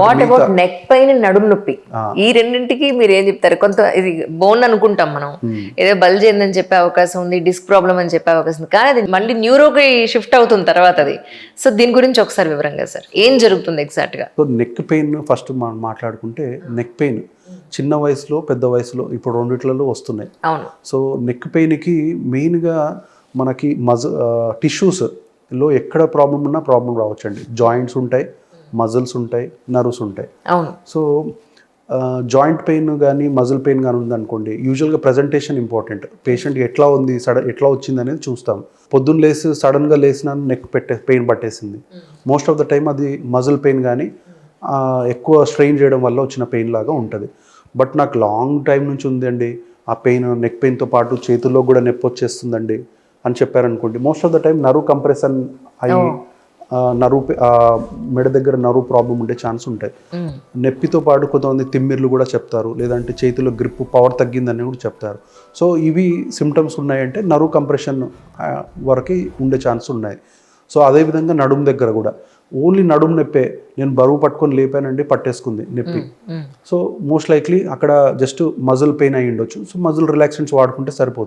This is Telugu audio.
వాట్ అబౌట్ నెక్ పెయిన్ నడుము నొప్పి? ఈ రెండింటికి మీరు ఏం చెప్తారు? కొంత ఇది బోన్ అనుకుంటాం మనం. ఏదో బల్జ్ ఏందని చెప్పే అవకాశం ఉంది డిస్క్ ప్రాబ్లం అని చెప్పే అవకాశం ఉంది. కానీ అది మళ్ళీ న్యూరోకి షిఫ్ట్ అవుతుంది తర్వాత అది. సో దీని గురించి ఒకసారి వివరంగా సార్. ఏం జరుగుతుంది ఎగ్జాక్ట్గా? సో నెక్ పెయిన్ ఫస్ట్ మనం మాట్లాడుకుంటే నెక్ పెయిన్ చిన్న వయసులో పెద్ద వయసులో ఇప్పుడు రెండిట్లలో వస్తున్నాయి. అవును. సో నెక్ పెయిన్కి మెయిన్గా మనకి మజ టిష్యూస్లో ఎక్కడ ప్రాబ్లం ఉన్నా ప్రాబ్లం రావచ్చండి. జాయింట్స్ ఉంటాయి మజిల్స్ ఉంటాయి నర్వ్స్ ఉంటాయి. అవును. సో జాయింట్ పెయిన్ కానీ మజిల్ పెయిన్ కానీ ఉందనుకోండి యూజువల్గా ప్రజెంటేషన్ ఇంపార్టెంట్. పేషెంట్ ఎట్లా ఉంది సడన్ ఎట్లా వచ్చింది అనేది చూస్తాం. పొద్దున్న లేసి సడన్గా లేసిన నెక్ పెట్టే పెయిన్ పట్టేసింది. మోస్ట్ ఆఫ్ ద టైం అది మజిల్ పెయిన్ కానీ ఎక్కువ స్ట్రెయిన్ చేయడం వల్ల వచ్చిన పెయిన్ లాగా ఉంటుంది. బట్ నాకు లాంగ్ టైం నుంచి ఉందండి ఆ పెయిన్ నెక్ పెయిన్తో పాటు చేతుల్లో కూడా నొప్పి వచ్చేస్తుందండి అని చెప్పారనుకోండి మోస్ట్ ఆఫ్ ద టైం నరువు కంప్రెషన్ అయ్యి ఆ, మెడ దగ్గర నరువు ప్రాబ్లం ఉండే ఛాన్స్ ఉంటాయి. నొప్పితో పాటు కొంతమంది తిమ్మిర్లు కూడా చెప్తారు లేదంటే చేతిలో గ్రిప్ పవర్ తగ్గిందని కూడా చెప్తారు. సో ఇవి సిమ్టమ్స్ ఉన్నాయంటే నరువు కంప్రెషన్ వరకు ఉండే ఛాన్స్ ఉన్నాయి. సో అదేవిధంగా నడుము దగ్గర కూడా. ఓన్లీ నడుము నొప్పే నేను బరువు పట్టుకొని లేపానండి పట్టేసుకుంది నొప్పి. సో మోస్ట్ లైక్లీ అక్కడ జస్ట్ మజిల్ పెయిన్ అయి ఉండొచ్చు. సో మజిల్ రిలాక్సెంట్స్ వాడుకుంటే సరిపోతుంది.